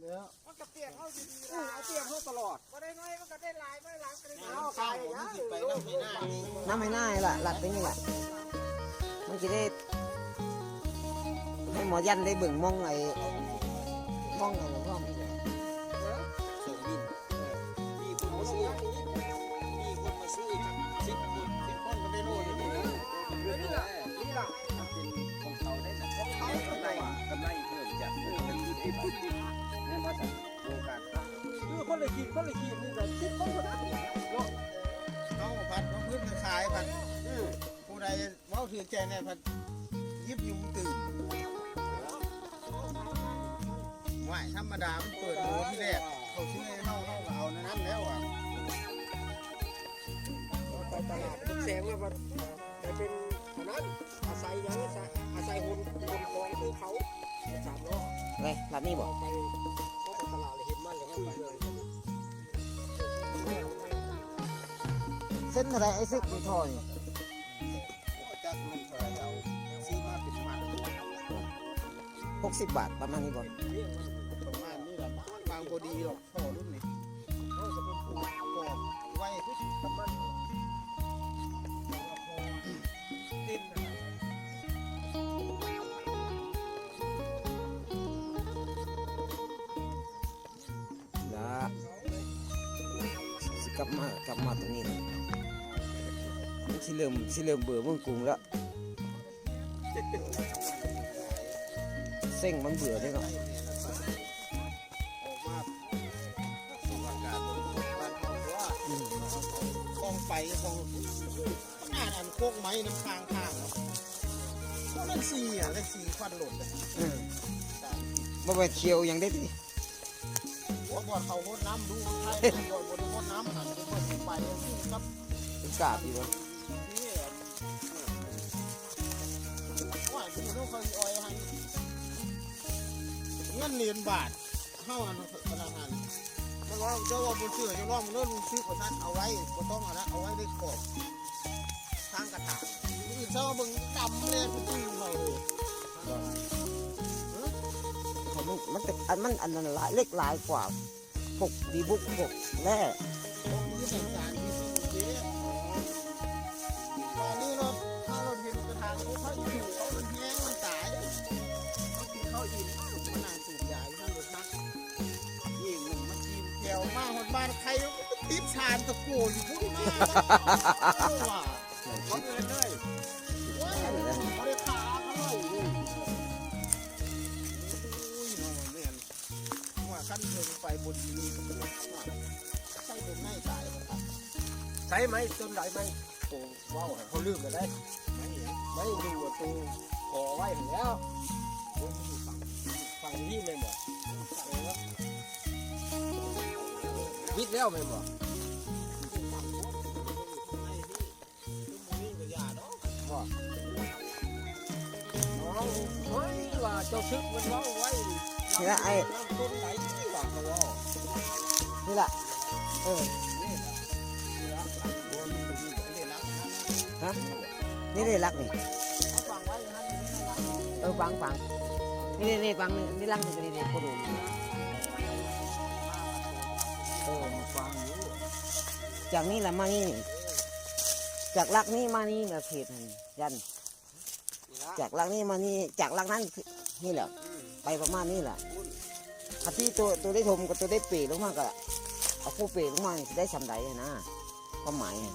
เนื้อมันก็เปียกเข้าดีเออเอาเตียงเขาตลอดก็ได้น้อยมันก็ได้หลายไม่หลายก็ได้หลายเอาไก่นะไปนั่งไม่ได้น้ำให้หน้าให้ละหลัดไปนี่แหละมันจะได้ให้หมอยันได้เบิ่งมองไอ้มองไอ้หลวงพ่อนี่แหละส่งบินมีคนมาซื้อมีคนมาซื้อ คนละขีดคนละขีดนี่แต่สิบคนก็ได้เอาพัดมาพื้นขายพัดผู้ใดเมาถือแจเนี่ยพัดยิบยุงตื่นไหวธรรมดามันเปิดดูที่แรกเขาชื่อไอ้เน่าเน่าก็เอาในนั้นแล้วอะไปตลาดแสงแล้วมันแต่เป็นขนาดอาศัยยังอาศัยหุ่นหุ่นกองคือเขาสามล้อไงหลัดนี่บ่ไปเข้าไปตลาดเลยเห็นมันเลยคุยเส้นอะไรไอ้ซึกมันทอยจักมันเท่าไหรเอาซื้อมาเป็นหมัดหกสิบบาทประมาณนี้บ่ประมาณนี้แหละบางพอดีหรอกพ่อรุ่นนี้เขาจะเป็นผู้ปอกไว้คือกับมันตินนะละสิกลับมากลับมาตรงนี้เลย สิเริ่มสิเริ่มเบื่อเมืองกรุงแล้วเส้งมันเบื่อได้เนาะออกมาสู่อากาศบ้านเขาว่าอืมกองไฟกองงานอันโคกไม้น้ำค้างข้างเนาะเพราะนั่นสีอะเลขสีควันหล่นเลยอืมบ่ไปเที่ยวอย่างได้ดิหัวบอดเขาโคตรน้ำดูใช่บอดบอดโคตรน้ำหันไปบอดไปซึ่งครับเป็นกาบอีกบ่นี่ว่าคุณต้องคอยอยให้เงินเหรียญบาทเข้าอันพนักงานมันว่าเจ้าว่าบนเสือจะร้องมันเลื่อนซื้อคนนั้นเอาไว้ก็ต้องเอานะเอาไว้ในกรอบทางกระถางอื่นเจ้ามึงดำเลยคุณตื่นมาเลยมันมันแต่อันมันอันนั้นหลายเล็กหลายกว่าพวกดีบุกพวกแร่ เขาอยู่เขามันแห้งมันตายเขากินข้าวอิ่มมันนานสูบยาอยู่นั่นรถนักยิ่งหนึ่งมันกินแก้วมาหดบ้านใครติดชานตะโกนอยู่พุ่งมาว่าเขาเดินเลยว่าเขาได้ขาเขาเลยอุ้ยนองเรียนว่าขั้นเทิงไปบนนี้ก็เป็นว่าใช่เป็นไม่ตายหรอกครับใช้ไหมต้นไหนไหม โอ้ว้าวเขาลืมกันได้ไม่ไม่ดูว่าตัวขอไว้เห็นแล้วฝั่งนี้ไม่หมดวิทย์แล้วไม่หมดน้องเฮ้ยว่าเจ้าซึกมันว่าไว้นี่ละไอ้นไหนฝากเขาว่านี่ละเออ ฮะนี่ได้รักนี่เออฟังฟังนี่นี่ฟังนี่นี่รักนี่นี่นี่โคตรดูเออฟังอยู่จากนี้แหละมานี่จากรักนี้มานี่นะเขตยัน จากรักนี้มานี่จากรักนั้นนี่แหละไปประมาณนี้แหละถ้าที่ตัวตัวได้ทมกับตัวได้เปรลงมาก็เอาคู่เปรลงมาได้สำไรนะความหมายเนี่ย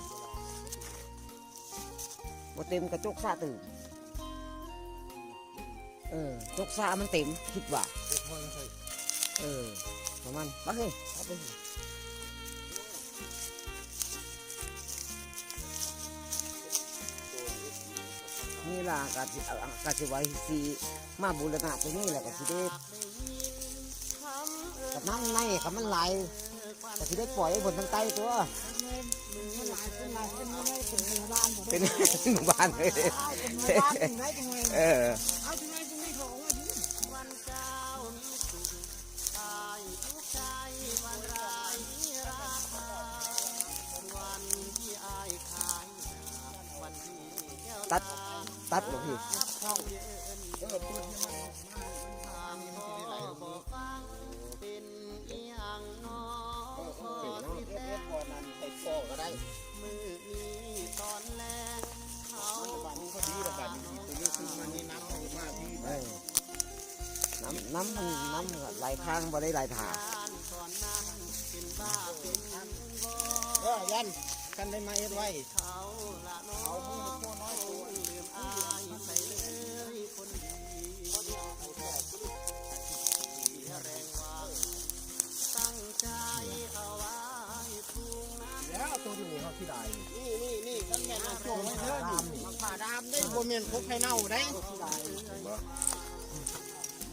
บ่เต็มกระจกซาตื่นเออจกซามันเต็มคิดว่าเออประมาณบักเฮ้ยเอาไปสินี่ล่ะกาสิกาสิไว้สีมาบูรณะตรงนี้แหละกาสิได้กับน้ำในกับมันไหล กาสิได้ปล่อยให้บนทางใต้ตัว เป็นหมู่บ้านเลยเออตัดตัดหรอพี่เออเปิดให้มันมานี่มันสิได้ไหลลงนี้ น้ำน้ำมันน้ำก็ไหลทางบ่ได้ไหลทางเออยันกันได้มาเอ็ดไว้เขาละน้อามือโคน้อยตัวลืมอายใส่เลยคนดีแรงว่าตั้งใจเอาไว้ทุ่งนาแล้วตัวนี้เขาที่ใดนี่นี่นี่กันแม่นเอาโจงไว้เด้อนี่มันผ่าดามได้บ่แม่นพกไข่เน่าได้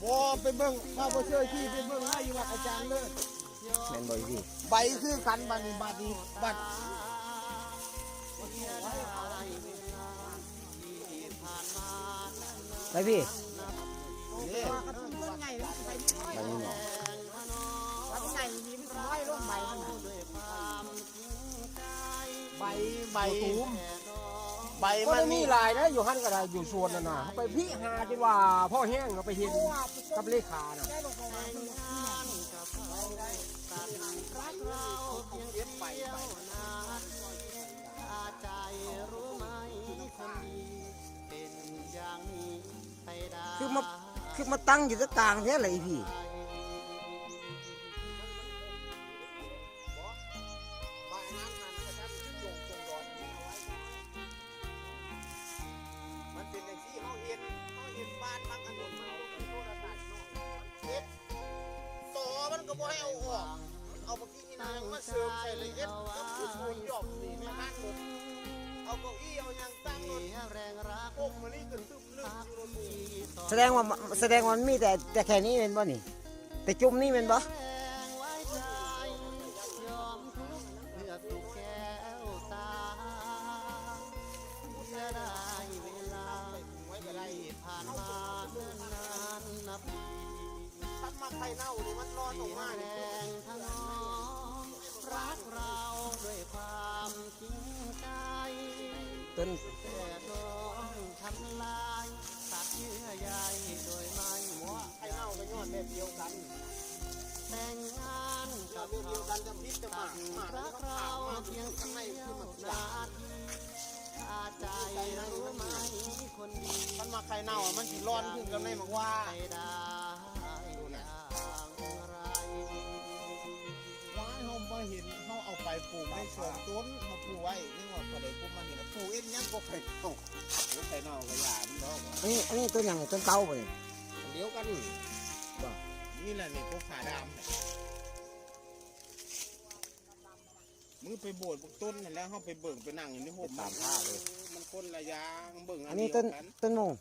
บ่ไปเบิ่งข้าบ่เชื่อที่ไปเบิ่งให้อยู่ว่าอาจารย์เลิศแม่นบ่อีพี่ใบคือกันบัดนี้บัดนี้บัดไปพี่นี่ไปนี่หนอใบใบใบ ก็มันได้มีนี่หลายนะอยู่หันก็ได้อยู่สวนน่ะนะเขาไปพิหาจนว่าพ่อแห้งเราไปเห็นกับเลขาน่ะใจรู้ไหมคนดีเป็นอย่างนี้ไปได้ คือมาคือมาตั้งอยู่ตะกลางแท้เลยพี่ เอาเก้าอี้เอาหยังตั้งรถแรงรักพวกมันนี่ก็ตึบลึกอยู่รถนี่แสดงว่าแสดงว่ามันมีแต่แต่แค่นี้เป็นบ่นี่ แต่จุ่มนี่เป็นบ่แรงไว้ใจยอมทุกข์เพื่อสุขแก้วตาเสียดายเวลาที่ผ่านมาเนิ่นนานนับปีถ้ามาใครเน่านี่มันร้อนออกมาแรงทั้งน้องรักเราด้วยความจริงใจต้น แต่ต้องทำลายตัดเยื่อใยโดยไม่หวังไข่เน่าก็ยอดแบบเดียวกันแต่งงานกับเดียวกันจะพิษจะมารักเราเพียงเสี้ยวนาทีขาดใจรู้ไหมคนดีมันมาไข่เน่ามันสิร้อนขึ้นกันไม่มากว่า ปปลูกได้สองต้นเขาปลูกไว้นี่ว่าพอได้ปลูกมันนี่นะปลูกเอ็นยังก็ไข่เน่าโอ้ไข่เน่าก็หยาบเนาะอันนี้อันนี้ต้นยังต้นเต้าบ่นี่เดียวกันนี่แหละนี่พวกขาดำมึงไปโบดพวกต้นนั่นแล้วเขาไปเบิ่งไปนั่งอยู่ในห่มตามผ้าเลยมันคนละยางเบิ่งอันนี้ต้นต้นมง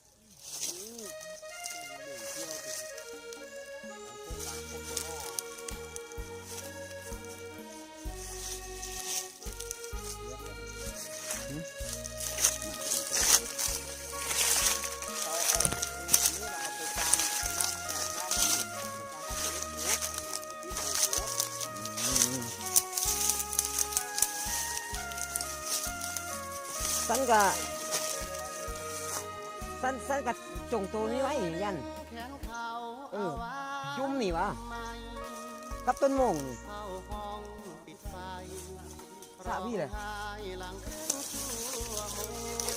ก็สันสันก็จงตัวนี้ไว้ยันแขนเออจุ่มนี่วะกับต้นมงนี่เข้าห้องปิดไฟทราบพี่เลยร้องไห้หลังครึ่งชั่วโมง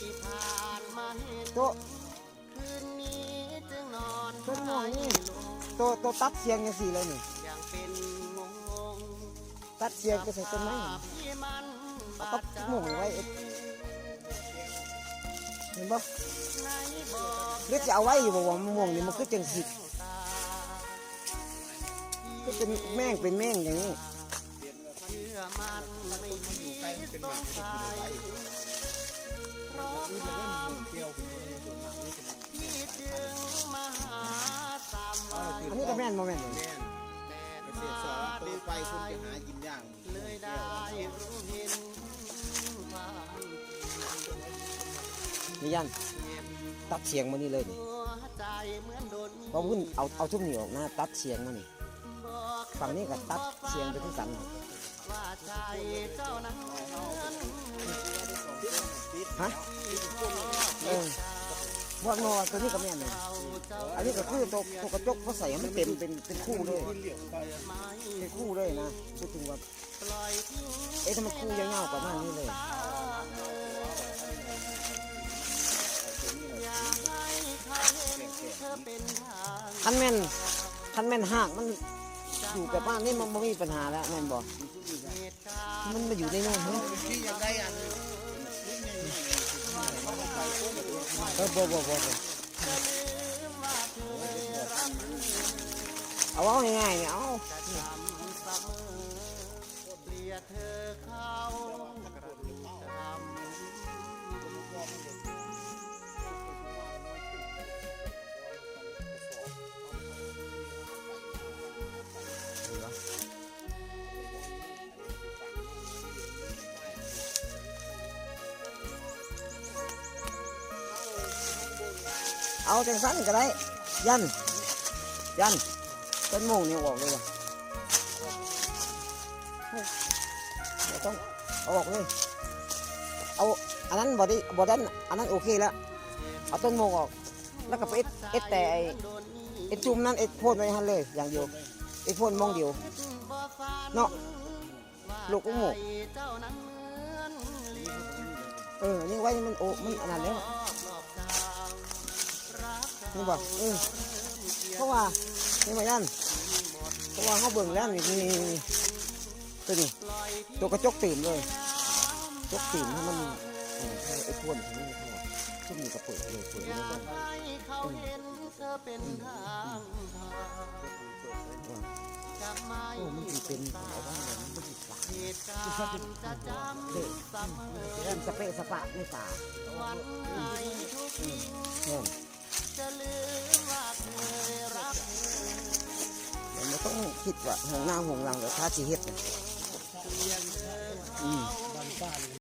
ที่ผ่านมาเห็นตัวคืนนี้จึงนอต้นมงนี่ไม่ลงตัวตัวตัดเสียงยังสี่เลยนี่ตัดเสียงก็ใส่ต้นไม่ เอาตัดต้นโมงไว้เห็นบ่ในบอกหรือจะเอาไว้อยู่บ่ว่ามะม่วงนี่มันคือจังสิก็เป็นแม่งเป็นแม่งอย่างนี้อันนี้ก็แม่นบ่แม่น เลยแม่นแต่มาตัวไปคุณจะหากินย่างเลยได้รู้เห็นความนี่ยันตัดเสียงมานี่เลยนี่ตัวใจเหมือพุ่นเอาเอาทุ่มนี่ออกนะตัดเสียงมานี่ฝั่งนี้ก็ตัดเสียงไปที่กันว่าใจเจ้านั้นฮะ พ่อเอนตัวนี้ก็แม่นเลยอันนี้ก็คือตัวตัวกระจกเขาใส่ให้มันเต็มเป็นเป็นคู่เลยเป็นคู่เลยนะพูดถึงว่าเอ๊ะถ้ามันคู่ยาวๆกว่านั้นนี่เลยคันแม่นคันแม่นหากมันอยู่กับบ้านนี่มันไม่มีปัญหาแล้วแม่นบอกมันมาอยู่ในนู่นเฮ้ย เออบ่บ่บ่บ่เอาเอาง่ายๆเนี่ยเอา เอาจังสันก็ได้ ยัน ยันต้นโมงนี่ออกเลยว่ะเดี๋ยวต้องเอาออกเลย เอาอันนั้นบอดี้บอดันอันนั้นโอเคแล้ว เอาต้นโมงออก แล้วก็ไปเอ็ดเอ็ดแต่ไอเอ็ดจุ่มนั้นเอ็ดโพ่นไว้หันเลย อย่างเดียว เอ็ดโพ่นมองเดียว เนาะลูกกุ้งโมกเออ นี่ไว้มันโอ้มันอันนั้นแล้ว นี่บอกเออเพราะว่าเนี่มายันเพราะว่าเขาเบิ่งแล้วนี่นี่ตัวนี้ตัวกระจกตื่นเลยจกตื่นให้มันให้ไอ้พ่นให้มันเข้าซึ่งมีกระเปิดเลยเปิดเลยมันโอ้มันสิเป็นเอะไรบ้างเนี่ยมันบ่สิปากเด็กเริ่มสเปะสปะในตาเนี่ย มันไม่ต้องคิดว่าห่วงหน้าห่วงหลังเดี๋ยวข้าสิเฮ็ด